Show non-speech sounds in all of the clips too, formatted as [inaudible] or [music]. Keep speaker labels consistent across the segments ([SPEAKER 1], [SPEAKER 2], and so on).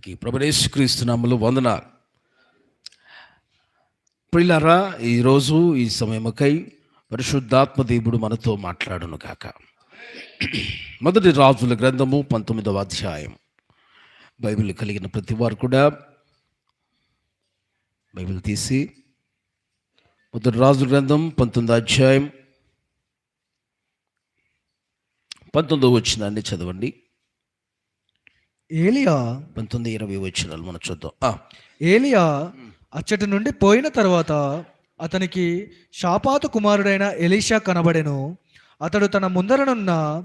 [SPEAKER 1] అందరికీ ప్రభునేశ్వరీస్తునాములు వందనాలు. ప్రియులారా ఈరోజు ఈ సమయముకై పరిశుద్ధాత్మ దేవుడు మనతో మాట్లాడును కాక మొదటి రాజుల గ్రంథము పంతొమ్మిదవ అధ్యాయం. బైబిల్ కలిగిన ప్రతి వారు కూడా బైబిల్ తీసి మొదటి రాజుల గ్రంథం పంతొమ్మిది అధ్యాయం పంతొమ్మిదో వచ్చిందాన్ని చదవండి.
[SPEAKER 2] ఏలియా
[SPEAKER 1] పంతొమ్మిది ఇరవై వచ్చినాలు మనం చూద్దాం.
[SPEAKER 2] ఏలియా అచ్చటి నుండి పోయిన తర్వాత అతనికి షాపాతు కుమారుడైన ఎలీషా కనబడెను. అతడు తన ముందరనున్న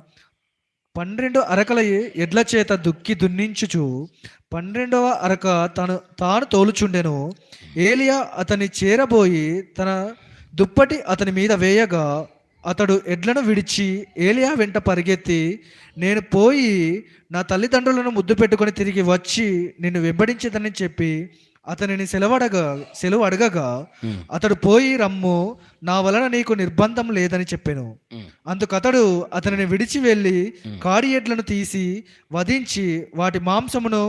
[SPEAKER 2] పన్నెండు అరకల ఎడ్ల చేత దుక్కి దున్నించుచు పన్నెండవ అరక తను తాను తోలుచుండెను. ఏలియా అతని చేరబోయి తన దుప్పటి అతని మీద వేయగా అతడు ఎడ్లను విడిచి ఏలియా వెంట పరిగెత్తి నేను పోయి నా తల్లిదండ్రులను ముద్దు పెట్టుకొని తిరిగి వచ్చి నిన్ను వెంబడించేదని చెప్పి అతనిని సెలవడగా సెలవు అడగగా అతడు పోయి రమ్ము నా వలన నీకు నిర్బంధం లేదని చెప్పాను.
[SPEAKER 1] ఉమ్,
[SPEAKER 2] అందుకతడు అతనిని విడిచి వెళ్ళి కాడి ఎడ్లను తీసి వధించి వాటి మాంసమును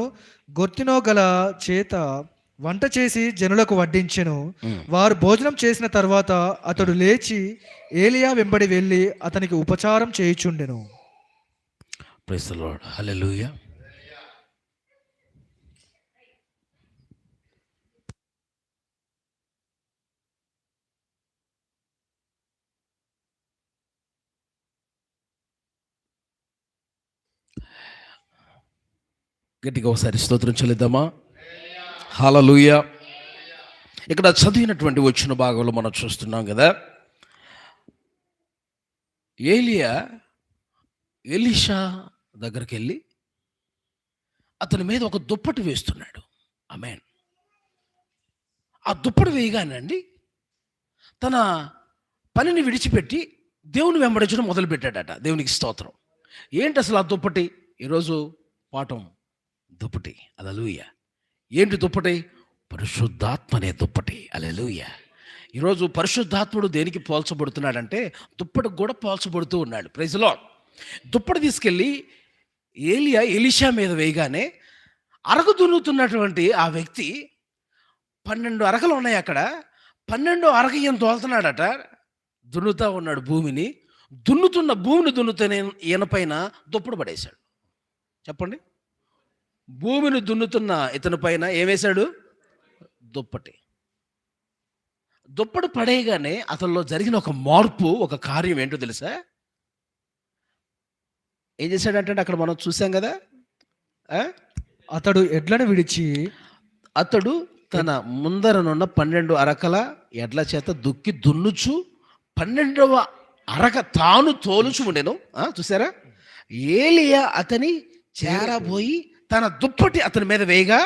[SPEAKER 2] గొర్తినో గల చేత వంట చేసి జనులకు వడ్డించెను. వారు భోజనం చేసిన తర్వాత అతడు లేచి ఏలియా వెంబడి వెళ్ళి అతనికి ఉపచారం చేయుచుండెను.
[SPEAKER 1] హల్లెలూయా గట్టిగా ఒకసారి స్తోత్రం చెల్లిద్దామా? హలలుయ ఇక్కడ చదివినటువంటి వచ్చిన భాగంలో మనం చూస్తున్నాం కదా ఏలియా ఎలీషా దగ్గరికి వెళ్ళి అతని మీద ఒక దుప్పటి వేస్తున్నాడు. అమెన్ ఆ దుప్పటి వేయగానండి తన పనిని విడిచిపెట్టి దేవుని వెంబడించడం మొదలుపెట్టాడట. దేవునికి స్తోత్రం. ఏంటి అసలు ఆ దుప్పటి? ఈరోజు పాఠం దుప్పటి. అలలుయ ఏంటి దుప్పటి? పరిశుద్ధాత్మ అనే దుప్పటి. అలెలుయ ఈరోజు పరిశుద్ధాత్ముడు దేనికి పోల్చబడుతున్నాడంటే దుప్పటికి కూడా పోల్చబడుతూ ఉన్నాడు. ప్రైజ్లో దుప్పటి తీసుకెళ్ళి ఏలియా ఎలిషా మీద వేయగానే అరకు దున్నుతున్నటువంటి ఆ వ్యక్తి పన్నెండు అరకలు ఉన్నాయి అక్కడ. పన్నెండు అరక ఈయన తోలుతున్నాడట. దున్నుతా ఉన్నాడు భూమిని. దున్నుతున్న భూమిని దున్నుతూనే ఈయన పైన దుప్పడు పడేశాడు. చెప్పండి. భూమిని దున్నుతున్న ఇతని పైన ఏమేశాడు? దుప్పటి. దుప్పటి పడేయగానే అతనిలో జరిగిన ఒక మార్పు ఒక కార్యం ఏంటో తెలుసా? ఏం చేశాడంటే అక్కడ మనం చూసాం కదా? ఆ?
[SPEAKER 2] అతడు ఎడ్లను విడిచి
[SPEAKER 1] అతడు తన ముందరనున్న పన్నెండు అరకల ఎడ్ల చేత దుక్కి దున్నుచు పన్నెండవ అరక తాను తోలుచు ఉండెను. ఆ, చూసారా ఏలియా అతని చేరబోయి తన దుప్పటి అతని మీద వేయగా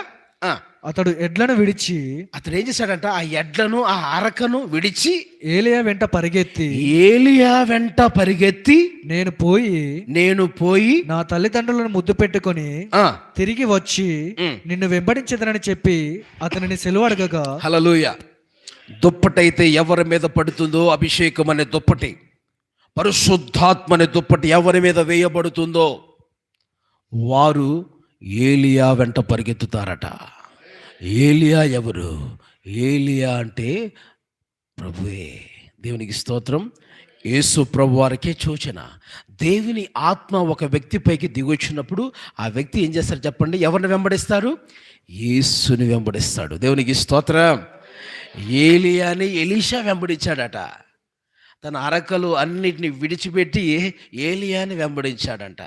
[SPEAKER 2] అతడు ఎడ్లను విడిచి
[SPEAKER 1] అతడు ఏం చేశాడంట? ఆ ఎడ్లను ఆ అరకను విడిచి
[SPEAKER 2] ఏలియా వెంట పరిగెత్తి
[SPEAKER 1] ఏలియా వెంట పరిగెత్తి
[SPEAKER 2] నేను పోయి
[SPEAKER 1] నేను పోయి
[SPEAKER 2] నా తల్లిదండ్రులను ముద్దు పెట్టుకొని తిరిగి వచ్చి. నిన్ను వెంబడించదనని చెప్పి అతనిని సెలవు అడగగా
[SPEAKER 1] హలలుయ దుప్పటైతే ఎవరి మీద పడుతుందో అభిషేకం అనే దుప్పటి పరిశుద్ధాత్మ అనే దుప్పటి ఎవరి మీద వేయబడుతుందో వారు ఏలియా వెంట పరిగెత్తుతారట. ఏలియా ఎవరు? ఏలియా అంటే ప్రభువే. దేవునికి స్తోత్రం. యేసు ప్రభు వారికే సూచన. దేవుని ఆత్మ ఒక వ్యక్తిపైకి దిగొచ్చినప్పుడు ఆ వ్యక్తి ఏం చేస్తారు చెప్పండి? ఎవరిని వెంబడిస్తారు? యేసుని వెంబడిస్తాడు. దేవునికి స్తోత్రం. ఏలియాని ఎలీషా వెంబడించాడట. తన అరకలు అన్నిటిని విడిచిపెట్టి ఏలియాని వెంబడించాడంట.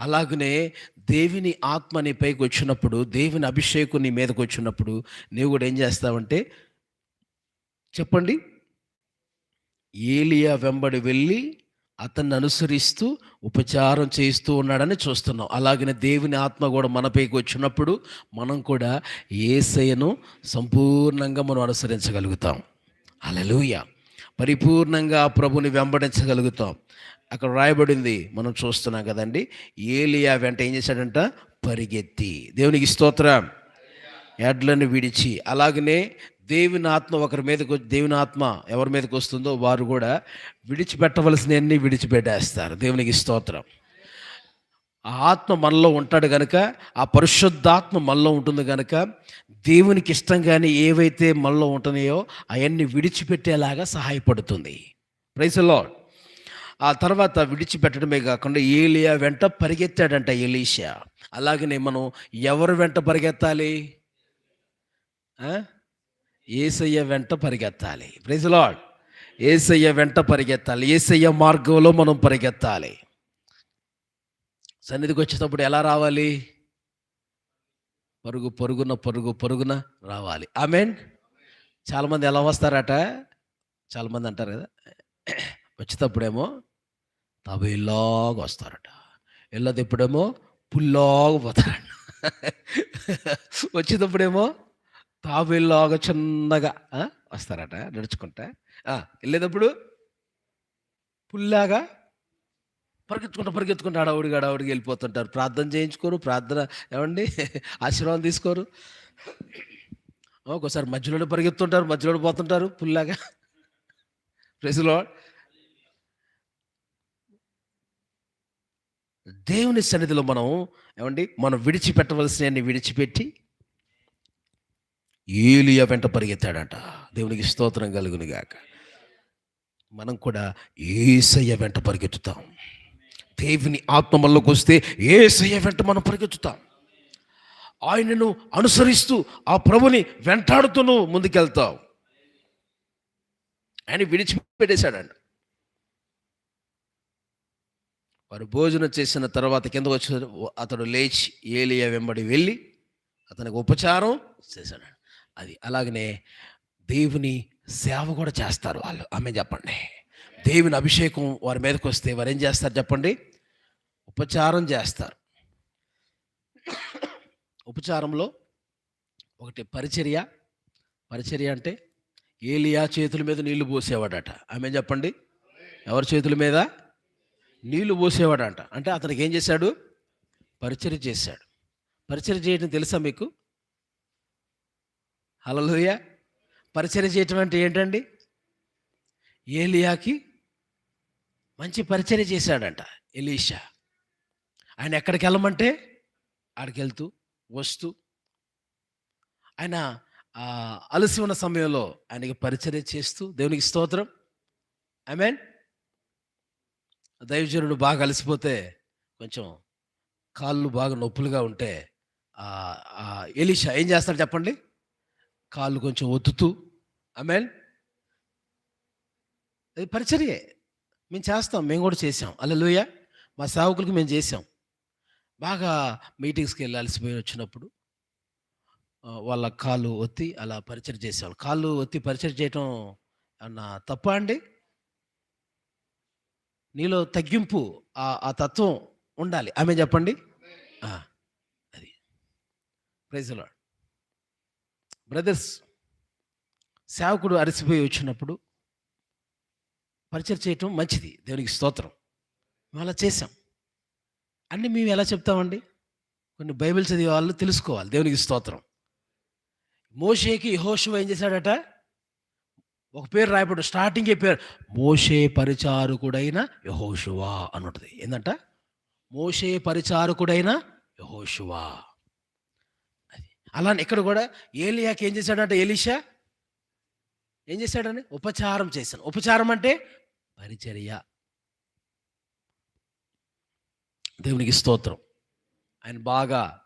[SPEAKER 1] అలాగనే దేవుని ఆత్మ నీ పైకి వచ్చినప్పుడు దేవుని అభిషేకం నీ మీదకి వచ్చినప్పుడు నీవు కూడా ఏం చేస్తావంటే చెప్పండి. ఏలియా వెంబడి వెళ్ళి అతన్ని అనుసరిస్తూ ఉపచారం చేస్తూ ఉన్నాడని చూస్తున్నాం. అలాగనే దేవుని ఆత్మ కూడా మనపైకి వచ్చినప్పుడు మనం కూడా ఏసయ్యను సంపూర్ణంగా మనం అనుసరించగలుగుతాం. అలలుయా పరిపూర్ణంగా ప్రభుని వెంబడించగలుగుతాం. అక్కడ రాయబడింది మనం చూస్తున్నాం కదండి ఏలియా వెంట ఏం చేశాడంట? పరిగెత్తి. దేవునికి స్తోత్రం. ఎడ్లను విడిచి. అలాగనే దేవుని ఆత్మ ఒకరి మీదకి వచ్చి- దేవుని ఆత్మ ఎవరి మీదకి వస్తుందో వారు కూడా విడిచిపెట్టవలసినవన్నీ విడిచిపెట్టేస్తారు. దేవునికి స్తోత్రం. ఆ ఆత్మ మనలో ఉంటాడు గనుక ఆ పరిశుద్ధాత్మ మనలో ఉంటుంది గనుక దేవునికి ఇష్టంగానే ఏవైతే మనలో ఉంటున్నాయో అవన్నీ విడిచిపెట్టేలాగా సహాయపడుతుంది. ప్రైస్ లార్డ్ ఆ తర్వాత విడిచిపెట్టడమే కాకుండా ఏలియా వెంట పరిగెత్తాడంట ఏలీషా అలాగనే మనం ఎవరు వెంట పరిగెత్తాలి? ఏసయ్య వెంట పరిగెత్తాలి. ప్రైజ్ లాడ్ ఏసయ్య వెంట పరిగెత్తాలి. ఏసయ్య మార్గంలో మనం పరిగెత్తాలి. సన్నిధికి వచ్చేటప్పుడు ఎలా రావాలి? పరుగు పరుగున పరుగు పరుగున రావాలి. ఆమెన్? చాలామంది ఎలా వస్తారట? చాలామంది అంటారు కదా? వచ్చేటప్పుడేమో తబేలాగా వస్తారట. వెళ్ళేటప్పుడేమో పుల్లాగా పోతారట. వచ్చేటప్పుడేమో తాబేలాగా చిన్నగా వస్తారట నడుచుకుంటా. వెళ్ళేటప్పుడు పుల్లాగా పరిగెత్తుకుంటూ పరిగెత్తుకుంటూ అడవుడికి అడవుడికి వెళ్ళిపోతుంటారు. ప్రార్థన చేయించుకోరు ప్రార్థన ఏమండి? ఆశీర్వాదం తీసుకోరు. ఒక్కోసారి మధ్యలోనే పరిగెత్తుంటారు మధ్యలో పోతుంటారు పుల్లాగా. ప్రెస్లో దేవుని సన్నిధిలో మనం ఏమండి? మనం విడిచిపెట్టవలసినవన్నీ విడిచిపెట్టి ఏలియా వెంట పరిగెత్తాడంట. దేవునికి స్తోత్రం కలుగునిగాక మనం కూడా ఏసయ్య వెంట పరిగెత్తుతాం. దేవుని ఆత్మల్లోకి వస్తే ఏసయ్య వెంట మనం పరిగెత్తుతాం. ఆయనను అనుసరిస్తూ ఆ ప్రభుని వెంటాడుతూ నువ్వు ముందుకెళ్తావు ఆయన. విడిచిపెట్టేశాడండి వారు భోజనం చేసిన తర్వాత కిందకు వచ్చిన అతడు లేచి ఏలియా వెంబడి వెళ్ళి అతనికి ఉపచారం చేశాడు. అది అలాగనే దేవుని సేవ కూడా చేస్తారు వాళ్ళు. ఆమె చెప్పండి. దేవుని అభిషేకం వారి మీదకి వస్తే వారు ఏం చేస్తారు చెప్పండి? ఉపచారం చేస్తారు. ఉపచారంలో ఒకటి పరిచర్య. పరిచర్య అంటే ఏలియా చేతుల మీద నీళ్ళు పోసేవాడట. ఆమె చెప్పండి? ఎవరి చేతుల మీద? నీళ్ళు పోసేవాడంట. అంటే అతనికి ఏం చేశాడు? పరిచర్య చేశాడు. పరిచర్య చేయడం తెలుసా మీకు? హలలోయ పరిచర్య చేయటం అంటే ఏంటండి? ఏలియాకి మంచి పరిచర్య చేశాడంట ఎలీషా. ఆయన ఎక్కడికి వెళ్ళమంటే ఆడికి వెళ్తూ వస్తూ ఆయన అలసి ఉన్న సమయంలో ఆయనకి పరిచర్య చేస్తూ దేవునికి స్తోత్రం. ఐ మీన్ దైవజనుడు బాగా అలసిపోతే కొంచెం కాళ్ళు బాగా నొప్పులుగా ఉంటే ఎలీషా ఏం చేస్తాడు చెప్పండి? కాళ్ళు కొంచెం ఒత్తుతూ మీన్ అది పరిచర్యే. మేము చేస్తాం మేము కూడా చేసాం అల్లెలుయ. మా సేవకులకు మేము చేసాం బాగా మీటింగ్స్కి వెళ్ళి అలసిపోయి వచ్చినప్పుడు వాళ్ళ కాళ్ళు ఒత్తి అలా పరిచయం చేసేవాళ్ళు. కాళ్ళు ఒత్తి పరిచయం చేయటం అన్న తప్ప అండి? నీలో తగ్గింపు ఆ తత్వం ఉండాలి. ఆమె చెప్పండి. అది. ప్రైజ్ బ్రదర్స్ సేవకుడు అలసిపోయి వచ్చినప్పుడు పరిచయం చేయటం మంచిది. దేవునికి స్తోత్రం. మేము అలా చేసాం అన్నీ మేము ఎలా చెప్తామండి? కొన్ని బైబిల్ చదివే వాళ్ళు తెలుసుకోవాలి. దేవునికి స్తోత్రం. మోషేకి యహోషువ ఏం చేశాడట? ఒక పేరు రాయబడు స్టార్టింగే పేరు? మోషే పరిచారకుడైన యహోషువా అనుంటుంది ఏంటంట మోషే పరిచారకుడైన యహోషువా. అది. అలానే ఇక్కడ కూడా ఏలియాకి ఏం చేశాడంట? ఎలీషా? ఏం చేశాడని? ఉపచారం చేశాను. ఉపచారం అంటే పరిచర్య. దేవునికి స్తోత్రం. ఆయన బాగా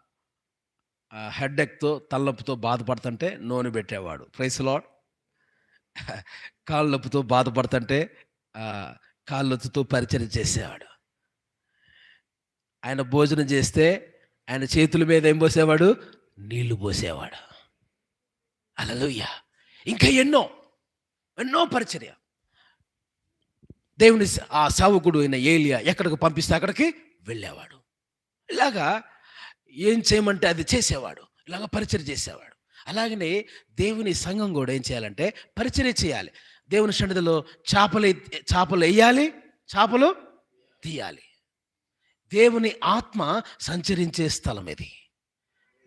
[SPEAKER 1] హెడ్ఎక్తో తలనొప్పితో బాధపడుతుంటే నూనె పెట్టేవాడు. ప్రైస్లాడ్ కాళ్ళ నొప్పితో బాధపడుతుంటే కాళ్ళొత్తుతో పరిచయం చేసేవాడు. ఆయన భోజనం చేస్తే ఆయన చేతుల మీద ఏం పోసేవాడు? నీళ్ళు పోసేవాడు. అలలుయ్య ఇంకా ఎన్నో ఎన్నో పరిచర్య. దేవుని ఆ సావుకుడు అయిన ఏలియా ఎక్కడికి పంపిస్తే అక్కడికి వెళ్ళేవాడు. ఇలాగా ఏం చేయమంటే అది చేసేవాడు. ఇలాగ పరిచయం చేసేవాడు. అలాగనే దేవుని సంఘం కూడా ఏం చేయాలంటే పరిచయం చేయాలి. దేవుని సన్నిధిలో చేపలు చేపలు వేయాలి చేపలు తీయాలి. దేవుని ఆత్మ సంచరించే స్థలం ఇది.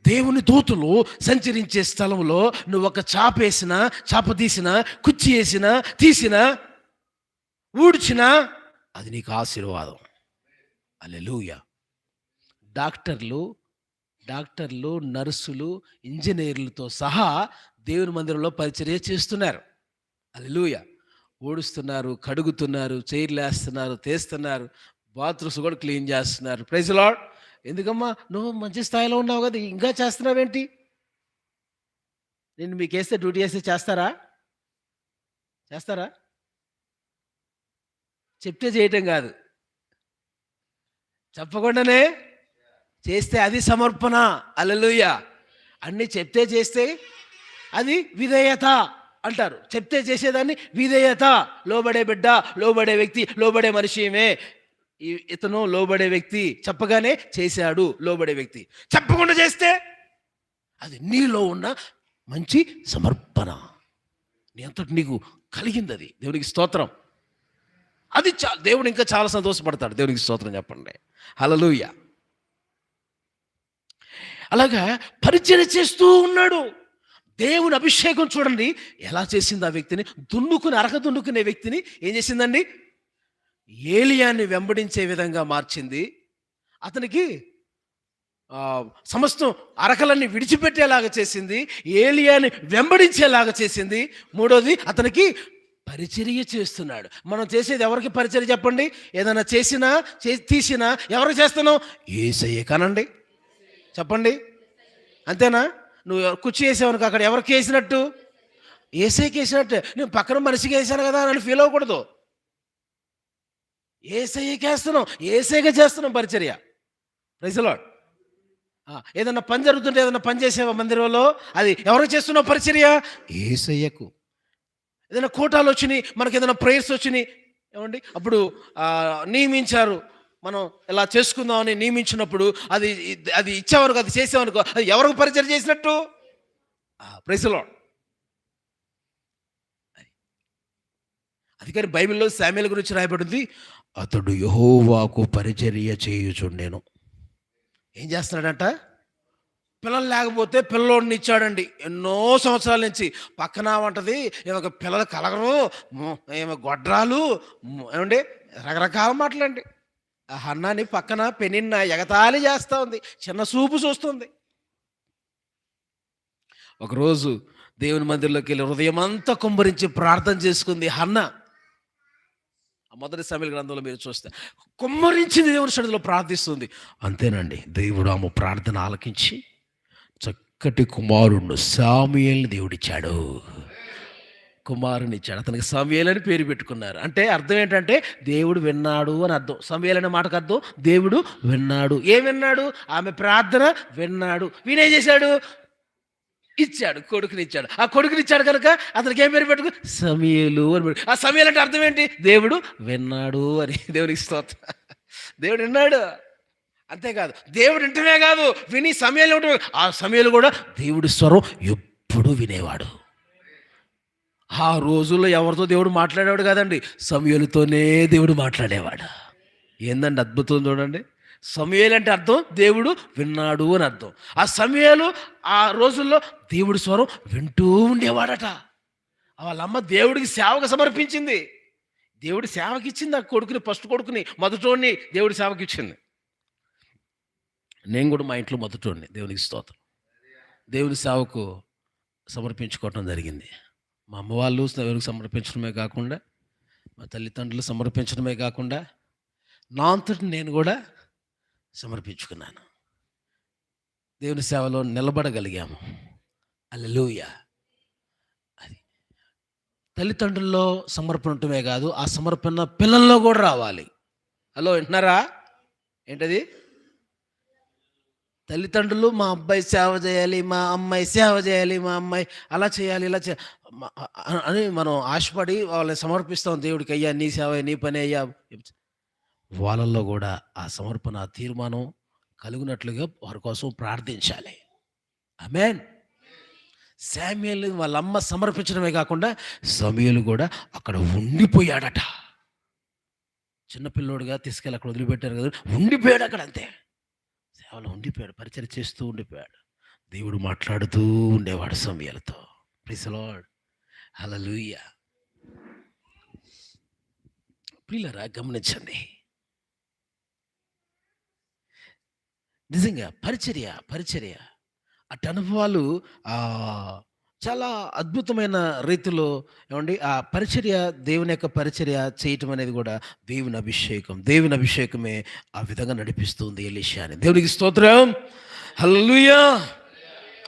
[SPEAKER 1] దేవుని దూతులు సంచరించే స్థలంలో నువ్వు ఒక చాప వేసినా చాప తీసినా కుచ్చి వేసినా తీసినా ఊడ్చినా అది నీకు ఆశీర్వాదం. అల్లెలూయ డాక్టర్లు డాక్టర్లు నర్సులు ఇంజనీర్లతో సహా దేవుని మందిరంలో పరిచర్య చేస్తున్నారు. అల్లెలూయ ఊడుస్తున్నారు కడుగుతున్నారు చైర్లు వేస్తున్నారు తీస్తున్నారు బాత్రూమ్స్ కూడా క్లీన్ చేస్తున్నారు. ప్రైజ్ లాడ్ ఎందుకమ్మా? నువ్వు మంచి స్థాయిలో ఉన్నావు కదా ఇంకా చేస్తున్నావేంటి? నేను మీకు వేస్తే డ్యూటీ వేస్తే చేస్తారా? చేస్తారా? చెప్తే చేయటం కాదు. చెప్పకుండానే చేస్తే అది సమర్పణ. అలలుయ అన్నీ చెప్తే చేస్తే అది విధేయత అంటారు. చెప్తే చేసేదాన్ని విధేయత. లోబడే బిడ్డ లోబడే వ్యక్తి లోబడే మనిషిమే ఇతను లోబడే వ్యక్తి చెప్పగానే చేశాడు లోబడే వ్యక్తి. చెప్పకుండా చేస్తే అది నీలో ఉన్న మంచి సమర్పణ. నీ అంతటి నీకు కలిగింది అది దేవునికి స్తోత్రం. అది చా దేవుడు ఇంకా చాలా సంతోషపడతాడు. దేవునికి స్తోత్రం చెప్పండి. హలలుయ అలాగా పరిచయం చేస్తూ ఉన్నాడు. దేవుని అభిషేకం చూడండి. ఎలా చేసింది ఆ వ్యక్తిని? దున్నుకుని అరక దున్నుకునే వ్యక్తిని ఏం చేసిందండి? ఏలియాన్ని వెంబడించే విధంగా మార్చింది. అతనికి సమస్తం అరకలన్నీ విడిచిపెట్టేలాగా చేసింది. ఏలియాని వెంబడించేలాగా చేసింది. మూడోది అతనికి పరిచర్య చేస్తున్నాడు. మనం చేసేది ఎవరికి పరిచర్య చెప్పండి? ఏదైనా చేసినా చే తీసినా ఎవరికి చేస్తున్నావు? ఏసయ్య కనండి చెప్పండి. అంతేనా? నువ్వు కుర్చీ వేసావనుకో అక్కడ ఎవరికి వేసినట్టు ఏసైకి వేసినట్టు నేను పక్కన మనిషికి వేసాను కదా అని ఫీల్ అవ్వకూడదు. ఏసైకి వేస్తున్నాం ఏసైగా చేస్తున్నాం పరిచర్య. ప్రజలాడ్ ఏదన్నా పని జరుగుతుంటే ఏదన్నా పని చేసేవా మందిరంలో? అది ఎవరు చేస్తున్నావు పరిచర్య? ఏసయ్యకు. ఏదైనా కోటాలు వచ్చినాయి మనకి ఏదైనా ప్రేయర్స్ వచ్చినాయి ఏమండి? అప్పుడు నియమించారు. మనం ఇలా చేసుకుందామని నియమించినప్పుడు అది అది ఇచ్చేవరకు అది చేసేవనుకో అది ఎవరికి పరిచయం చేసినట్టు? ప్రైస్లో కానీ బైబిల్లో శామ్యుల గురించి రాయబడింది. అతడు యహోవాకు పరిచర్య చేయుచుండెను. ఏం చేస్తున్నాడంట? పిల్లలు లేకపోతే పిల్లోడిని ఇచ్చాడండి. ఎన్నో సంవత్సరాల నుంచి పక్కన ఉంటది ఈమెకు పిల్లలు కలగరు ఏమో ఈమె గొడ్రాలు ఏమండి? రకరకాల మాటలండి. ఆ హన్నాని పక్కన పెనిన్న ఎగతాళి చేస్తూ ఉంది చిన్న చూపు చూస్తుంది. ఒకరోజు దేవుని మందిర్లోకి వెళ్ళి హృదయం అంతా కుమ్మరించి ప్రార్థన చేసుకుంది హన్నా. మొదటి సమయ గ్రంథంలో మీరు చూస్తే కుమ్మరించింది దేవుని సన్నిధిలో ప్రార్థిస్తుంది. అంతేనండి దేవుడు ఆమె ప్రార్థన ఆలకించి చక్కటి కుమారుణ్ణి సాముయేల్ని దేవుడిచ్చాడు. కుమారుని ఇచ్చాడు. అతనికి సమయల్ అని పేరు పెట్టుకున్నారు. అంటే అర్థం ఏంటంటే దేవుడు విన్నాడు అని అర్థం. సమయల్ అనే మాటకు అర్థం? దేవుడు విన్నాడు. ఏం విన్నాడు? ఆమె ప్రార్థన విన్నాడు. వినే చేశాడు? ఇచ్చాడు కొడుకునిచ్చాడు. ఆ కొడుకునిచ్చాడు కనుక అతనికి ఏం పేరు పెట్టుకు? సమయలు అని పెట్టు ఆ సమయలు అంటే అర్థం ఏంటి? దేవుడు విన్నాడు అని. [laughs] దేవునికి స్తోత్రం. దేవుడు విన్నాడు. అంతేకాదు దేవుడు వింటమే కాదు విని సమయాలు ఉంటే ఆ సమయాలు కూడా దేవుడి స్వరం ఎప్పుడు వినేవాడు. ఆ రోజుల్లో ఎవరితో దేవుడు మాట్లాడేవాడు కాదండి? సమయాలతోనే దేవుడు మాట్లాడేవాడు. ఏందండి అద్భుతం చూడండి. సమయలు అంటే అర్థం దేవుడు విన్నాడు అని అర్థం. ఆ సమయాలు ఆ రోజుల్లో దేవుడి స్వరం వింటూ ఉండేవాడట. వాళ్ళ అమ్మ దేవుడికి సేవకు సమర్పించింది. దేవుడి సేవకి ఇచ్చింది ఆ కొడుకుని ఫస్ట్ కొడుకుని మొదటోడిని దేవుడి సేవకి ఇచ్చింది నేను కూడా మా ఇంట్లో మొదటోడిని దేవునికి స్తోత్రం. దేవుని సేవకు సమర్పించుకోవటం జరిగింది. మా అమ్మ వాళ్ళు దేవునికి సమర్పించడమే కాకుండా మా తల్లిదండ్రులు సమర్పించడమే కాకుండా నా అంతటి నేను కూడా సమర్పించుకున్నాను. దేవుని సేవలో నిలబడగలిగాము. అల్లెలూయ అది తల్లిదండ్రుల్లో సమర్పణ ఉండటమే కాదు ఆ సమర్పణ పిల్లల్లో కూడా రావాలి. హలో వింటున్నారా? ఏంటది? తల్లిదండ్రులు మా అబ్బాయి సేవ చేయాలి మా అమ్మాయి సేవ చేయాలి మా అమ్మాయి అలా చేయాలి ఇలా చే అని మనం ఆశపడి వాళ్ళని సమర్పిస్తాం. దేవుడికి అయ్యా నీ సేవ నీ పని అయ్యా. వాళ్ళల్లో కూడా ఆ సమర్పణ తీర్మానం కలుగునట్లుగా వారి కోసం ప్రార్థించాలి. అమెన్ శామ్యుల్ వాళ్ళ అమ్మ సమర్పించడమే కాకుండా సమయలు కూడా అక్కడ ఉండిపోయాడట. చిన్నపిల్లోడుగా తీసుకెళ్ళి అక్కడ వదిలిపెట్టారు కదా ఉండిపోయాడు అక్కడ అంతే. సేవలో ఉండిపోయాడు పరిచయం చేస్తూ ఉండిపోయాడు. దేవుడు మాట్లాడుతూ ఉండేవాడు సమయాలతో. ప్రిసలాడ్ లూయ ప్రిల్లరా గమనించండి. నిజంగా పరిచర్య పరిచర్య. అటు అనుభవాలు చాలా అద్భుతమైన రీతిలో ఏమండి ఆ పరిచర్య దేవుని యొక్క పరిచర్య చేయటం అనేది కూడా దేవుని అభిషేకం. దేవుని అభిషేకమే ఆ విధంగా నడిపిస్తుంది ఎలిషాని. దేవునికి స్తోత్రం. హల్లుయా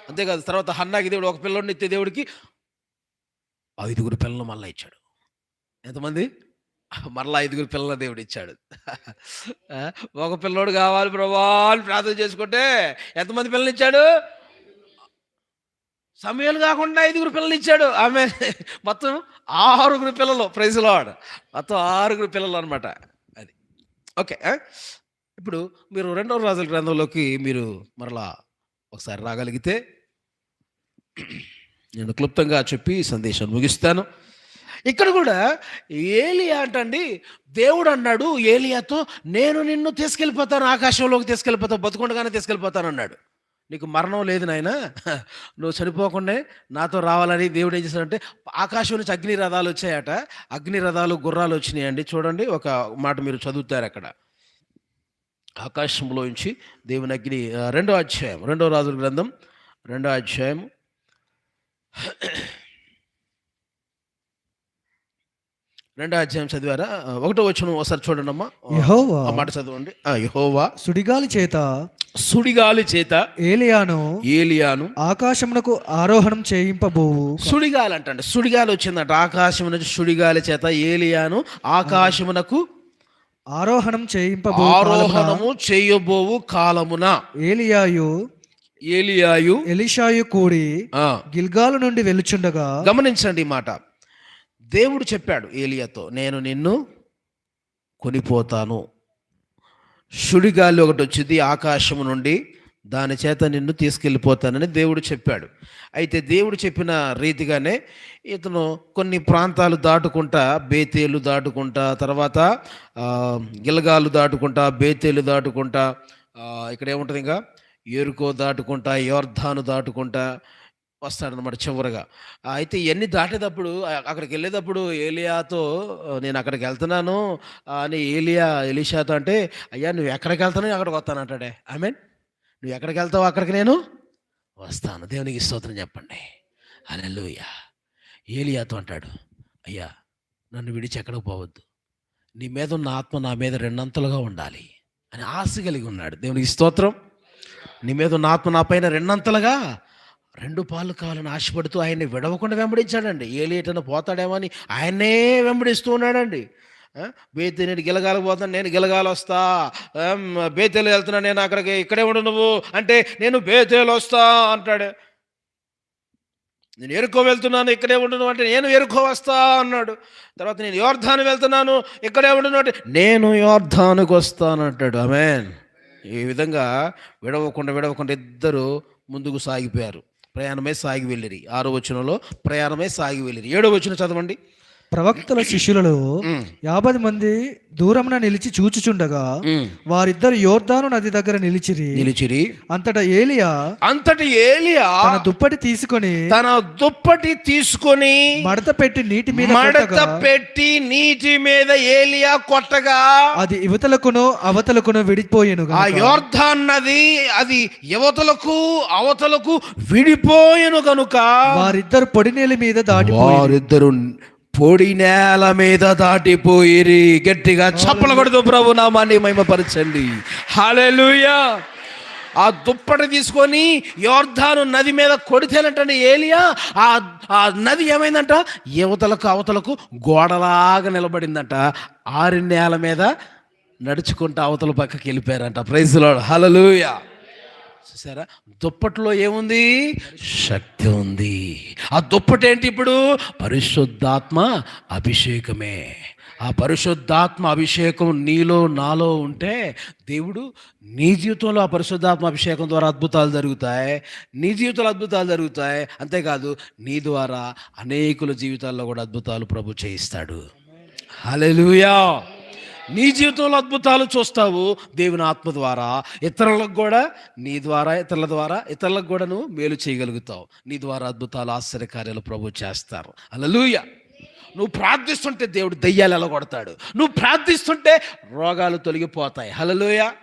[SPEAKER 1] అంతేకాదు తర్వాత హన్నాకి దేవుడు ఒక పిల్లడిని ఇస్తే దేవుడికి ఐదుగురు పిల్లలు మళ్ళీ ఇచ్చాడు. ఎంతమంది? మరలా ఐదుగురు పిల్లల దేవుడు ఇచ్చాడు. ఒక పిల్లోడు కావాలి ప్రభా అని ప్రార్థన చేసుకుంటే ఎంతమంది పిల్లలు ఇచ్చాడు? సమయాలు కాకుండా ఐదుగురు పిల్లలు ఇచ్చాడు. ఆమె మొత్తం ఆరుగురు పిల్లలు. ప్రైజ్లో మొత్తం ఆరుగురు పిల్లలు అనమాట అది. ఓకే ఇప్పుడు మీరు రెండవ రాజుల గ్రంథంలోకి మీరు మరలా ఒకసారి రాగలిగితే నేను క్లుప్తంగా చెప్పి సందేశం ముగిస్తాను. ఇక్కడ కూడా ఏలియా అంటండి దేవుడు అన్నాడు ఏలియాతో నేను నిన్ను తీసుకెళ్ళిపోతాను ఆకాశంలోకి తీసుకెళ్ళిపోతాను బతుకుండగానే తీసుకెళ్ళిపోతాను అన్నాడు. నీకు మరణం లేదు నాయన. [laughs] నువ్వు చనిపోకుండా నాతో రావాలని దేవుడు ఏం చేశాడంటే ఆకాశం నుంచి అగ్ని రథాలు వచ్చాయట. అగ్ని రథాలు గుర్రాలు వచ్చినాయండి. చూడండి ఒక మాట మీరు చదువుతారు అక్కడ. ఆకాశంలో నుంచి దేవుని అగ్ని రెండో అధ్యాయం రెండో రాజుల గ్రంథం రెండో అధ్యాయం. రెండో అధ్యాయం చదివారా? ఒకటో వచ్చిన ఒకసారి చూడండి అమ్మా
[SPEAKER 2] యెహోవా.
[SPEAKER 1] ఆ మాట చదవండి. ఆ, యెహోవా.
[SPEAKER 2] సుడిగాలి చేత.
[SPEAKER 1] సుడిగాలి చేత.
[SPEAKER 2] ఏలియాను.
[SPEAKER 1] ఏలియాను.
[SPEAKER 2] ఆకాశమునకు ఆరోహణం చేయింపబోవు.
[SPEAKER 1] సుడిగాలి అంటండి సుడిగాలి వచ్చిందంట. ఆకాశం నుంచి సుడిగాలి చేత ఏలియాను. ఆకాశమునకు
[SPEAKER 2] ఆరోహణం చేయింపబో
[SPEAKER 1] ఆరోహణము చేయబోవు కాలమున.
[SPEAKER 2] ఏలియాయు.
[SPEAKER 1] ఏలియాయు.
[SPEAKER 2] ఎలిషాయు కూడి
[SPEAKER 1] ఆ,
[SPEAKER 2] గిల్గాలు నుండి వెలుచుండగా
[SPEAKER 1] గమనించండి ఈ మాట. దేవుడు చెప్పాడు ఏలియాతో నేను నిన్ను కొనిపోతాను. సుడిగాలి ఒకటి వచ్చింది ఆకాశము నుండి దాని చేత నిన్ను తీసుకెళ్ళిపోతానని దేవుడు చెప్పాడు. అయితే దేవుడు చెప్పిన రీతిగానే ఇతను కొన్ని ప్రాంతాలు దాటుకుంటా బేతేలు దాటుకుంటా తర్వాత గిలగాలు దాటుకుంటా బేతేలు దాటుకుంటా ఇక్కడ ఏముంటుంది ఇంకా? ఎరుకో దాటుకుంటా యోర్ధాను దాటుకుంటా వస్తాడనమాట చివరిగా. అయితే ఇవన్నీ దాటేటప్పుడు అక్కడికి వెళ్ళేటప్పుడు ఏలియాతో నేను అక్కడికి వెళ్తున్నాను అని ఏలియా ఎలిషాతో అంటే అయ్యా నువ్వు ఎక్కడికి వెళ్తానో అక్కడికి వస్తాను అంటాడే. ఐ మీన్ నువ్వు ఎక్కడికి వెళ్తావు అక్కడికి నేను? వస్తాను. దేవునికి స్తోత్రం చెప్పండి. అలెలుయ ఏలియాతో అంటాడు అయ్యా నన్ను విడిచి ఎక్కడికి పోవద్దు. నీ మీద ఉన్న ఆత్మ నా మీద రెండంతలుగా ఉండాలి అని ఆశ కలిగి ఉన్నాడు. దేవునికి స్తోత్రం. నీ మీద ఉన్న ఆత్మ నా పైన రెండంతలుగా రెండు పాలు కావాలని ఆశపడుతూ ఆయన్ని విడవకుండా వెంబడించాడండి. ఏలియటన పోతాడేమో అని ఆయన్నే వెంబడిస్తూ ఉన్నాడండి. బేతి నేను గిలగాల పోతాను నేను గిలగాలి వస్తా. బేతేలు వెళ్తున్నా నేను అక్కడికి ఇక్కడే ఉండు నువ్వు. అంటే నేను బేతేలు వస్తా అంటాడు. నేను ఎరుకో వెళ్తున్నాను ఇక్కడే ఉండును అంటే నేను ఎరుకో వస్తా అన్నాడు. తర్వాత నేను యోర్ధాను వెళ్తున్నాను ఇక్కడే ఉండును అంటే నేను యోర్ధానికి వస్తాను అంటాడు. ఆమెన్. ఈ విధంగా విడవకుండా విడవకుండా ఇద్దరు ముందుకు సాగిపోయారు. ప్రయాణమే సాగి వెళ్ళిరి ఆరో వచనంలో ప్రయాణమే సాగి వెళ్ళిరి ఏడో వచనం చదవండి.
[SPEAKER 2] ప్రవక్తల శిష్యులలో యాభై మంది దూరమున నిలిచి చూచుచుండగా. వారిద్దరు యోర్దాను నది దగ్గర నిలిచిరి.
[SPEAKER 1] నిలిచిరి.
[SPEAKER 2] అంతటా ఏలియా
[SPEAKER 1] అంతటి ఏలియా
[SPEAKER 2] తన దుప్పటి తీసుకొని
[SPEAKER 1] తన దుప్పటి తీసుకొని
[SPEAKER 2] మడత పెట్టి నీటి మీద
[SPEAKER 1] మడత పెట్టి నీటి మీద ఏలియా కొట్టగా
[SPEAKER 2] అది యువతలకును అవతలకును విడిపోయేను
[SPEAKER 1] ఆ యోర్ధాన్ నది అది యువతలకు అవతలకు విడిపోయెను గనుక
[SPEAKER 2] వారిద్దరు పొడి నేల మీద దాటి
[SPEAKER 1] వారిద్దరు పొడి నేల మీద దాటిపోయిరి. గట్టిగా చప్పలు కొడుతూ ప్రభు నామాన్ని మహిమపరచండి. హల్లెలూయా. ఆ దుప్పటి తీసుకొని యోర్ధాను నది మీద కొడితేనంటే ఏలియా. ఆ ఆ నది ఏమైందంట? యువతలకు అవతలకు గోడలాగా నిలబడిందంట. ఆరి నేల మీద నడుచుకుంటూ అవతల పక్కకి వెళ్ళిపోయారంట. ప్రైజ్లో హలలుయా చూసారా? దుప్పట్లో ఏముంది? శక్తి ఉంది. ఆ దుప్పటి ఏంటి ఇప్పుడు? పరిశుద్ధాత్మ అభిషేకమే. ఆ పరిశుద్ధాత్మ అభిషేకం నీలో నాలో ఉంటే దేవుడు నీ జీవితంలో ఆ పరిశుద్ధాత్మ అభిషేకం ద్వారా అద్భుతాలు జరుగుతాయి. నీ జీవితంలో అద్భుతాలు జరుగుతాయి. అంతేకాదు నీ ద్వారా అనేకుల జీవితాల్లో కూడా అద్భుతాలు ప్రభు చేయిస్తాడు. హల్లెలూయా! నీ జీవితంలో అద్భుతాలు చూస్తావు. దేవుని ఆత్మ ద్వారా ఇతరులకు కూడా నీ ద్వారా ఇతరుల ద్వారా ఇతరులకు కూడా నువ్వు మేలు చేయగలుగుతావు. నీ ద్వారా అద్భుతాలు ఆశ్చర్యకార్యాలు ప్రభు చేస్తారు. అలలుయ నువ్వు ప్రార్థిస్తుంటే దేవుడు దయ్యాలు ఎలగొడతాడు నువ్వు ప్రార్థిస్తుంటే రోగాలు తొలగిపోతాయి. హలలుయ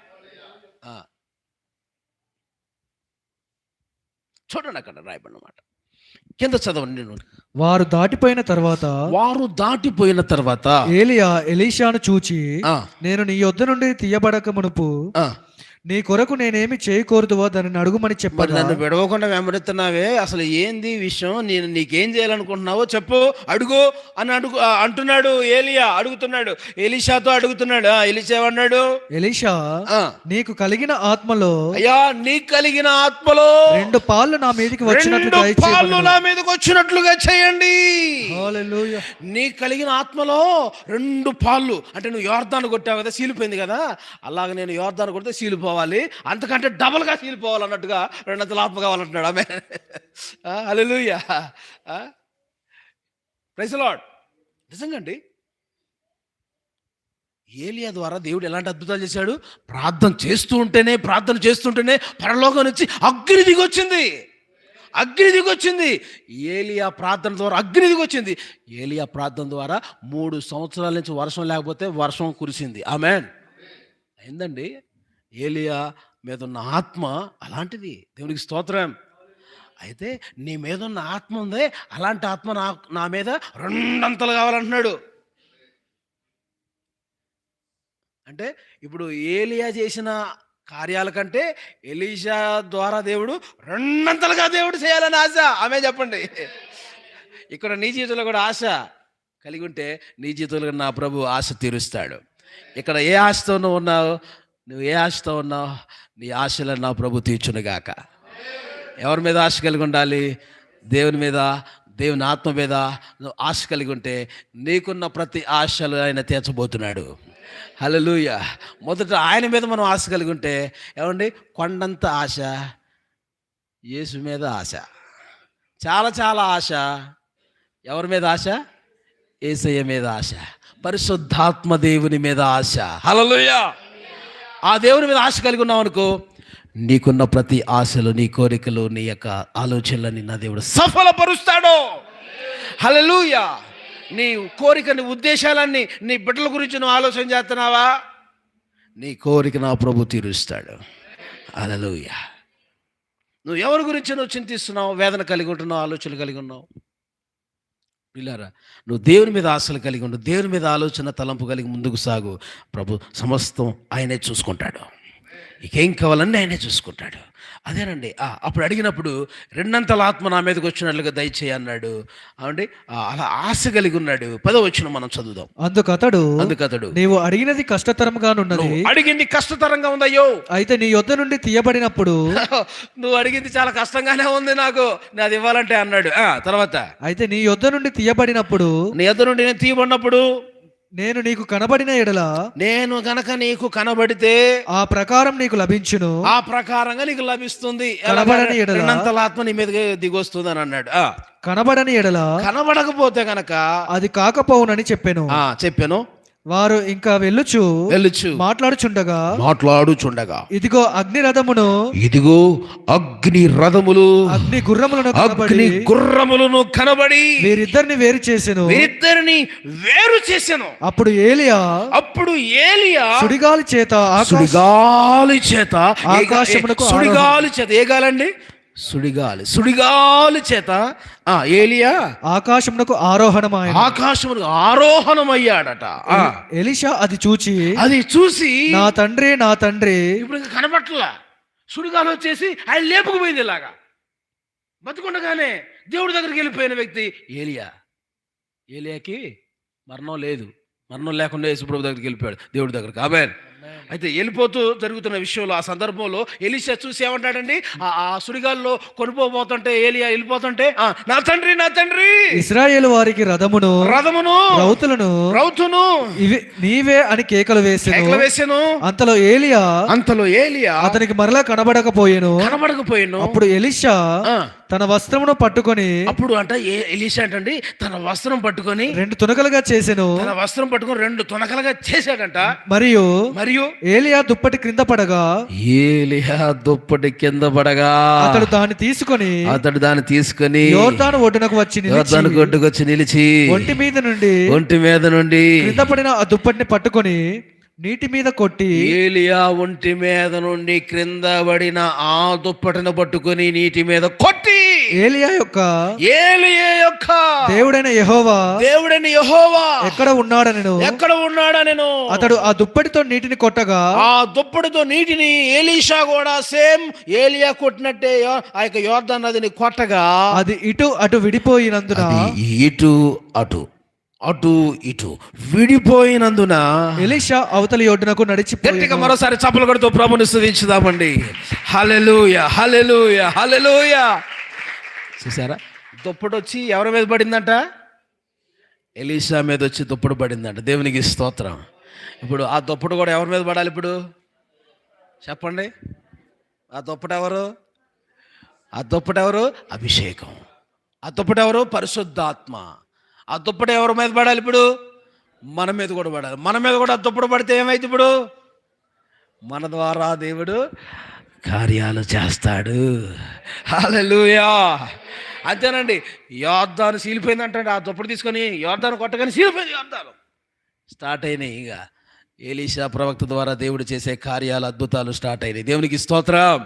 [SPEAKER 1] చూడండి అక్కడ రాయబడినమాట కింద చదవండి నేను.
[SPEAKER 2] వారు దాటిపోయిన తర్వాత
[SPEAKER 1] వారు దాటిపోయిన తర్వాత
[SPEAKER 2] ఏలియా ఎలీషాను చూచి నేను నీ యొద్ద నుండి తీయబడక మునుపు నీ కొరకు నేనేమి చేయకూడదువో దానిని అడుగుమని
[SPEAKER 1] మరి
[SPEAKER 2] చెప్పగా
[SPEAKER 1] నన్ను విడవకుండా వెంబడిస్తున్నావే. అసలు ఏంది విషయం? నేను నీకేం చేయాలనుకుంటున్నావో చెప్పు. అడుగు అని అడుగు అంటున్నాడు ఏలియా అడుగుతున్నాడు. ఎలీషాతో అడుగుతున్నాడు. ఆ, ఎలీషా ఆ,
[SPEAKER 2] నీకు కలిగిన ఆత్మలో
[SPEAKER 1] అయ్యా నీ కలిగిన ఆత్మలో
[SPEAKER 2] రెండు పాళ్ళు నా మీదకి వచ్చినట్లు
[SPEAKER 1] నా మీదకి వచ్చినట్లుగా చేయండి. నీ కలిగిన ఆత్మలో రెండు పాళ్ళు. అంటే నువ్వు యోర్దాను కొట్టావు కదా సీలిపోయింది కదా? అలాగ నేను యోర్దాను కొడితే సీలిపోవాలి అంతకంటే డబల్గా సీలిపోవాలి అన్నట్టుగా రెండంతల ఆత్మ కావాలంటున్నాడు. ఆమె అలెలుయ్యా ప్రైసలాడ్ నిజంగా అండి. ఏలియా ద్వారా దేవుడు ఎలాంటి అద్భుతాలు చేశాడు? ప్రార్థన చేస్తూ ఉంటేనే ప్రార్థన చేస్తుంటేనే పరలోకం నుంచి అగ్ని దిగొచ్చింది. అగ్ని దిగొచ్చింది. ఏలియా ప్రార్థన ద్వారా అగ్ని దిగొచ్చింది. ఏలియా ప్రార్థన ద్వారా మూడు సంవత్సరాల నుంచి వర్షం లేకపోతే వర్షం కురిసింది. ఆమెన్. అయిందండి. ఏలియా మీద ఉన్న ఆత్మ అలాంటిది. దేవునికి స్తోత్రం. అయితే నీ మీద ఉన్న ఆత్మ ఉందే అలాంటి ఆత్మ నా నా మీద రెండంతలు కావాలంటున్నాడు. అంటే ఇప్పుడు ఏలియా చేసిన కార్యాల కంటే ఎలీషా ద్వారా దేవుడు రెండంతలుగా దేవుడు చేయాలని ఆశ. ఆమె చెప్పండి. ఇక్కడ నీ జీవితంలో కూడా ఆశ కలిగి ఉంటే నీ జీవితంలో నా ప్రభు ఆశ తీరుస్తాడు. ఇక్కడ ఏ ఆశతో నువ్వు ఉన్నావు? నువ్వు ఏ ఆశతో ఉన్నావు? నీ ఆశలను నా ప్రభు తీర్చునుగాక. ఎవరి మీద ఆశ కలిగి ఉండాలి? దేవుని మీద దేవుని ఆత్మ మీద నువ్వు ఆశ కలిగి ఉంటే నీకున్న ప్రతి ఆశలు ఆయన తీర్చబోతున్నాడు. హల్లెలూయ. మొదట ఆయన మీద మనం ఆశ కలిగి ఉంటే ఏమండి? కొండంత ఆశ యేసు మీద ఆశ. చాలా చాలా ఆశ. ఎవరి మీద ఆశ? ఏసయ్య మీద ఆశ. పరిశుద్ధాత్మ దేవుని మీద ఆశ. హల్లెలూయా. ఆ దేవుని మీద ఆశ కలిగి ఉన్నావు అనుకో నీకున్న ప్రతి ఆశలు నీ కోరికలు నీ యొక్క ఆలోచనలని నా దేవుడు సఫలపరుస్తాడు. హల్లెలూయా. నీ కోరిక నీ ఉద్దేశాలన్నీ నీ బిడ్డల గురించి నువ్వు ఆలోచన చేస్తున్నావా? నీ కోరిక నా ప్రభు తీరుస్తాడు. అలలుయ నువ్వు ఎవరి గురించి నువ్వు చింతిస్తున్నావు వేదన కలిగి ఉంటున్నావు ఆలోచనలు కలిగి ఉన్నావు? పిల్లారా నువ్వు దేవుని మీద ఆశలు కలిగి ఉండు దేవుని మీద ఆలోచన తలంపు కలిగి ముందుకు సాగు. ప్రభు సమస్తం ఆయనే చూసుకుంటాడు. ఇకేం కావాలన్నీ ఆయనే చూసుకుంటాడు. అదేనండి. ఆ, అప్పుడు అడిగినప్పుడు రెండంతల ఆత్మ నా మీదకి వచ్చినట్లుగా దయచేయి అన్నాడు. అవండి అలా ఆశ కలిగి ఉన్నాడు. పదో వచ్చిన మనం చదువుదాం.
[SPEAKER 2] అందుకతడు
[SPEAKER 1] అందుకతడు
[SPEAKER 2] నీవు అడిగినది కష్టతరముగానున్నది
[SPEAKER 1] నువ్వు అడిగింది కష్టతరంగా ఉందయ్యో.
[SPEAKER 2] అయితే నీ యొద్ద నుండి తీయబడినప్పుడు [laughs]
[SPEAKER 1] నువ్వు అడిగింది చాలా కష్టంగానే ఉంది నాకు. నాది ఇవ్వాలంటే అన్నాడు. ఆ, తర్వాత?
[SPEAKER 2] అయితే నీ యొద్ద నుండి తీయబడినప్పుడు
[SPEAKER 1] నీ ఎదురు నుండి నేను తీయబడినప్పుడు?
[SPEAKER 2] నేను నీకు కనబడిన ఎడల
[SPEAKER 1] నేను గనక నీకు కనబడితే
[SPEAKER 2] ఆ ప్రకారం నీకు లభించును.
[SPEAKER 1] ఆ ప్రకారంగా నీకు లభిస్తుంది.
[SPEAKER 2] కనబడని ఎడల?
[SPEAKER 1] ఆత్మ నీ మీదకి దిగొస్తుంది అని అన్నాడు
[SPEAKER 2] కనబడని ఎడల
[SPEAKER 1] కనబడకపోతే గనక
[SPEAKER 2] అది కాకపోవునని చెప్పాను.
[SPEAKER 1] చెప్పాను.
[SPEAKER 2] వారు ఇంకా వెళ్ళుచు
[SPEAKER 1] వెళ్ళుచు.
[SPEAKER 2] మాట్లాడుచుండగా
[SPEAKER 1] మాట్లాడుచుండగా.
[SPEAKER 2] ఇదిగో అగ్ని రథమును
[SPEAKER 1] ఇదిగో అగ్ని రథములు
[SPEAKER 2] అగ్ని గుర్రములను
[SPEAKER 1] అగ్ని గుర్రములను కనబడి
[SPEAKER 2] వీరిద్దరిని వేరు చేసెను.
[SPEAKER 1] వీరిద్దరిని వేరు చేశాను
[SPEAKER 2] అప్పుడు ఏలియా
[SPEAKER 1] అప్పుడు ఏలియా
[SPEAKER 2] సుడిగాలి చేత
[SPEAKER 1] సుడిగాలి చేత
[SPEAKER 2] ఆకాశమునకు
[SPEAKER 1] సుడిగాలి చేత ఏ గాలండి సుడిగాలి. సుడిగాలి చేత ఆ ఏలియా?
[SPEAKER 2] ఆకాశమునకు ఆరోహణమాయ
[SPEAKER 1] ఆకాశమును ఆరోహణమయ్యాడట. ఆ,
[SPEAKER 2] ఎలిషా అది చూచి
[SPEAKER 1] అది చూసి
[SPEAKER 2] నా తండ్రి నా తండ్రి.
[SPEAKER 1] ఇప్పుడు ఇంకా కనబట్ల సుడిగాలి వచ్చేసి ఆయన లేపుకుపోయింది ఇలాగా. బతుకుండగానే దేవుడి దగ్గరికి వెళ్ళిపోయిన వ్యక్తి ఏలియా. ఏలియాకి మరణం లేదు. మరణం లేకుండా యేసుప్రభు దగ్గరికి వెళ్ళిపోయాడు దేవుడి దగ్గరికి. ఆమె అయితే వెళ్ళిపోతూ జరుగుతున్న విషయంలో ఆ సందర్భంలో ఎలిషా చూసి ఏమంటాడండి? ఆ సుడిగాల్లో కొనిపోబోతుంటే ఏలియా వెళ్ళిపోతుంటే "ఆ, నా తండ్రి నా తండ్రి!
[SPEAKER 2] ఇస్రాయేల్ వారికి రథమును
[SPEAKER 1] రథమును
[SPEAKER 2] రౌతులను
[SPEAKER 1] రౌతును!
[SPEAKER 2] ఇవి నీవే అని కేకలు వేసెను.
[SPEAKER 1] కేకలు వేసాను.
[SPEAKER 2] అంతలో ఏలియా
[SPEAKER 1] అంతలో ఏలియా
[SPEAKER 2] అతనికి మరలా కనబడకపోయెను.
[SPEAKER 1] కనబడకపోయాను.
[SPEAKER 2] అప్పుడు ఎలిషా
[SPEAKER 1] ఆ,
[SPEAKER 2] తన వస్త్రమును పట్టుకొని
[SPEAKER 1] అప్పుడు అంట ఏ ఎలీషా అంటండి తన వస్త్రం పట్టుకొని
[SPEAKER 2] రెండు తునకలుగా చేసెను.
[SPEAKER 1] తన వస్త్రం పట్టుకొని రెండు తునకలుగా చేశాడంట.
[SPEAKER 2] మరియు
[SPEAKER 1] మరియు
[SPEAKER 2] ఏలియా దుప్పటి క్రింద పడగా
[SPEAKER 1] ఏలియా దుప్పటి కింద పడగా
[SPEAKER 2] అతడు దాన్ని తీసుకొని
[SPEAKER 1] అతడు దాన్ని తీసుకొని
[SPEAKER 2] యోర్దాను ఒడ్డునకు వచ్చి
[SPEAKER 1] యోర్దాను గొడ్డుకొచ్చి నిలిచి
[SPEAKER 2] ఒంటి మీద నుండి
[SPEAKER 1] ఒంటి మీద నుండి
[SPEAKER 2] క్రింద పడిన ఆ దుప్పటిని పట్టుకొని నీటి మీద కొట్టి
[SPEAKER 1] ఏలియా ఒంటి మీద నుండి క్రింద పడిన ఆ దుప్పటిని పట్టుకొని నీటి మీద కొట్టి
[SPEAKER 2] ఏలియా యొక్క
[SPEAKER 1] ఏలియా యొక్క
[SPEAKER 2] దేవుడైన యెహోవా
[SPEAKER 1] దేవుడని యెహోవా
[SPEAKER 2] ఎక్కడ ఉన్నాడనను
[SPEAKER 1] ఎక్కడ ఉన్నాడా నేను
[SPEAKER 2] అతడు ఆ దుప్పటితో నీటిని కొట్టగా
[SPEAKER 1] ఆ దుప్పటితో నీటిని ఏలీషా కూడా సేమ్ ఏలియా కొట్టినట్టే ఆ యొక్క యోర్ధన్ నదిని కొట్టగా
[SPEAKER 2] అది ఇటు అటు విడిపోయినందున
[SPEAKER 1] ఇటు అటు అటు ఇటు విడిపోయినందున
[SPEAKER 2] ఎలీషా అవతలి ఒడ్డునకు నడిచిపోయి
[SPEAKER 1] గట్టిగా మరోసారి చప్పలు కొడుతూ ప్రభుని స్థుతించుదామండి హల్లెలూయ హల్లెలూయ హల్లెలూయ. చూసారా దుప్పటి వచ్చి ఎవరి మీద పడిందంట? ఎలీషా మీద వచ్చి దుప్పటి పడిందంట. దేవునికి స్తోత్రం. ఇప్పుడు ఆ దుప్పటి కూడా ఎవరి మీద పడాలి ఇప్పుడు? చెప్పండి. ఆ దుప్పటి ఎవరు? ఆ దుప్పటి ఎవరు? అభిషేకం. ఆ దుప్పటి ఎవరు? పరిశుద్ధాత్మ. ఆ దుప్పటి ఎవరి మీద పడాలి ఇప్పుడు? మన మీద కూడా పడాలి. మన మీద కూడా ఆ దుప్పటి పడితే ఏమైతే ఇప్పుడు? మన ద్వారా దేవుడు కార్యాలు చేస్తాడు. హల్లెలూయా. అంతేనండి. యోర్ధాను సీలిపోయిందంటే ఆ దుప్పటి తీసుకొని యోర్ధాను కొట్టగానే సీలిపోయింది యోర్ధాను స్టార్ట్ అయినాయి ఇక. ఏలీషా ప్రవక్త ద్వారా దేవుడు చేసే కార్యాలు అద్భుతాలు స్టార్ట్ అయినాయి. దేవునికి స్తోత్రం.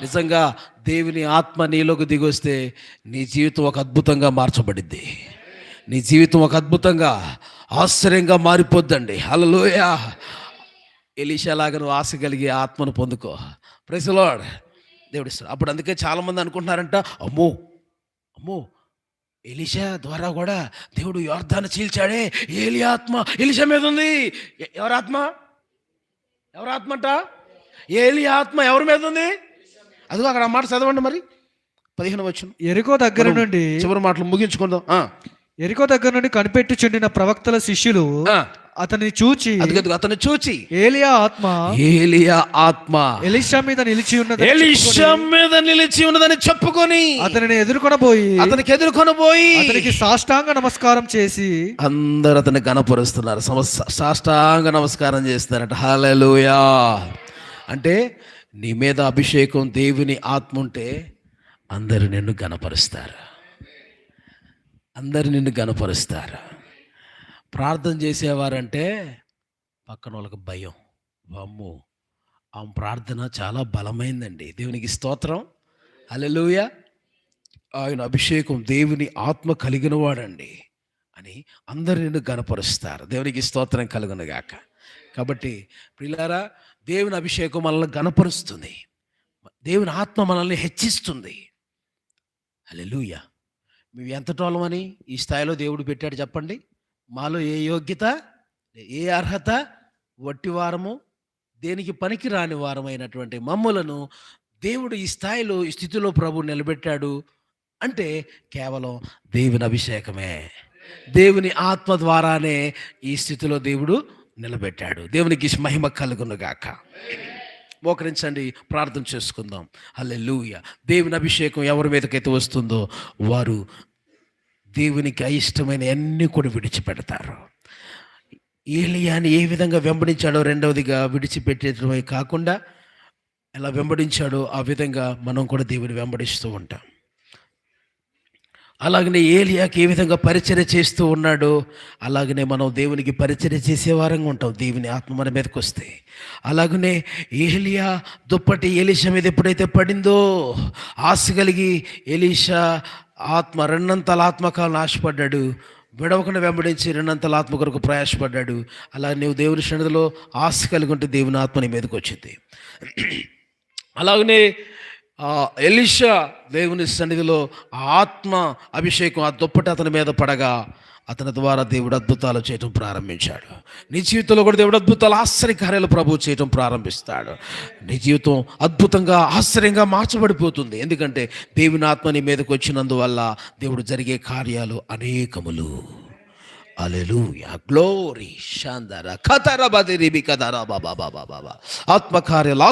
[SPEAKER 1] నిజంగా దేవుని ఆత్మ నీలోకి దిగొస్తే నీ జీవితం ఒక అద్భుతంగా మార్చబడింది నీ జీవితం ఒక అద్భుతంగా ఆశ్చర్యంగా మారిపోద్దండి. హల్లెలూయ. ఎలీషాలాగా నువ్వు ఆశ కలిగి ఆత్మను పొందుకో. ప్రెసలాడ్ దేవుడు ఇస్తాడు. అప్పుడు అందుకే చాలామంది అనుకుంటున్నారంట అమ్మో అమ్మో ఎలిషా ద్వారా కూడా దేవుడు యోర్ధాన్ని చీల్చాడే. ఏలి ఆత్మ? ఎలిషా మీద ఉంది. ఎ- ఎవరి ఆత్మ? ఎవరి ఆత్మ అంట? ఏలి ఆత్మ ఎవరి మీద ఉంది? అదిగో అక్కడ మాట చదవండి మరి. పదిహేను వచ్చిన
[SPEAKER 2] ఎరికో దగ్గర నుండి
[SPEAKER 1] చివరి మాటలు ముగించుకుందాం.
[SPEAKER 2] ఎరికో దగ్గర నుండి కనిపెట్టి చుండిన ప్రవక్తల శిష్యులు. అతన్ని చూచి
[SPEAKER 1] అతను చూచి
[SPEAKER 2] ఏలియా ఆత్మ
[SPEAKER 1] ఏలియా ఆత్మ.
[SPEAKER 2] ఎలీషా మీద నిలిచి ఉన్నది
[SPEAKER 1] ఎలిషా మీద నిలిచి ఉన్నదని చెప్పుకొని
[SPEAKER 2] అతనిని ఎదుర్కొనబోయి
[SPEAKER 1] అతనికి ఎదుర్కొని పోయి
[SPEAKER 2] అతనికి సాష్టాంగ నమస్కారం చేసి
[SPEAKER 1] అందరు అతన్ని గణపరుస్తున్నారు. సాష్టాంగ నమస్కారం చేస్తున్నారట. హాలూయా అంటే నీ మీద అభిషేకం దేవుని ఆత్మ ఉంటే అందరు నిన్ను గణపరుస్తారు. అందరు నిన్ను గనపరుస్తారు ప్రార్థన చేసేవారంటే పక్కన వాళ్ళకి భయం. అమ్ము ఆమె ప్రార్థన చాలా బలమైందండి. దేవునికి స్తోత్రం. హల్లెలూయా. ఆయన అభిషేకం దేవుని ఆత్మ కలిగిన వాడండి అని అందరు నిన్ను గనపరుస్తారు దేవునికి స్తోత్రం కలుగునుగాక కాబట్టి పిల్లారా దేవుని అభిషేకం మనల్ని గనపరుస్తుంది దేవుని ఆత్మ మనల్ని హెచ్చిస్తుంది. అలెలుయా మేము ఎంత టోలమని ఈ స్థాయిలో దేవుడు పెట్టాడు చెప్పండి. మాలో ఏ యోగ్యత ఏ అర్హత వట్టి వారము దేనికి పనికి రాని వారమైనటువంటి మమ్ములను దేవుడు ఈ స్థాయిలో ఈ స్థితిలో ప్రభు నిలబెట్టాడు అంటే కేవలం దేవుని అభిషేకమే. దేవుని ఆత్మ ద్వారానే ఈ స్థితిలో దేవుడు నిలబెట్టాడు. దేవునికి మహిమ కలుగునుగాక. మోకరించండి ప్రార్థన చేసుకుందాం. హల్లెలూయ. దేవుని అభిషేకం ఎవరి మీదకైతే వస్తుందో వారు దేవునికి అయిష్టమైన అన్ని కూడా విడిచిపెడతారు. ఏలియాని ఏ విధంగా వెంబడించాడో రెండవదిగా విడిచిపెట్టేటమే కాకుండా ఎలా వెంబడించాడో ఆ విధంగా మనం కూడా దేవుని వెంబడిస్తూ ఉంటాం. అలాగనే ఏలియాకి ఏ విధంగా పరిచర్య చేస్తూ ఉన్నాడో అలాగనే మనం దేవునికి పరిచర్య చేసే వారంగా ఉంటాం దేవుని ఆత్మ మన మీదకి వస్తే. అలాగనే ఏలియా దుప్పటి ఎలీషా మీద ఎప్పుడైతే పడిందో ఆశ కలిగి ఎలీషా ఆత్మ రెండంతల ఆత్మకాలను ఆశపడ్డాడు. విడవకుండా వెంబడించి రెండంతల ఆత్మ కొరకు ప్రయాసపడ్డాడు. అలా నీవు దేవుని సన్నిధిలో ఆశ కలిగి ఉంటే దేవుని ఆత్మ నీ మీదకి వచ్చింది. అలాగనే ఎలిషా దేవుని సన్నిధిలో ఆత్మ అభిషేకం ఆ దుప్పటి అతని మీద పడగా అతని ద్వారా దేవుడు అద్భుతాలు చేయటం ప్రారంభించాడు. నీ జీవితంలో కూడా దేవుడు అద్భుతాలు ఆశ్చర్యకార్యాలు ప్రభు చేయటం ప్రారంభిస్తాడు. నీ జీవితం అద్భుతంగా ఆశ్చర్యంగా మార్చబడిపోతుంది. ఎందుకంటే దేవుని ఆత్మ నీ మీదకి వచ్చినందువల్ల దేవుడు జరిగే కార్యాలు అనేకములు. అలెలుయా గ్లోరీ శాందర కతర బదిరిబి కదరా బాబా బాబా బాబా ఆత్మకార్యాలు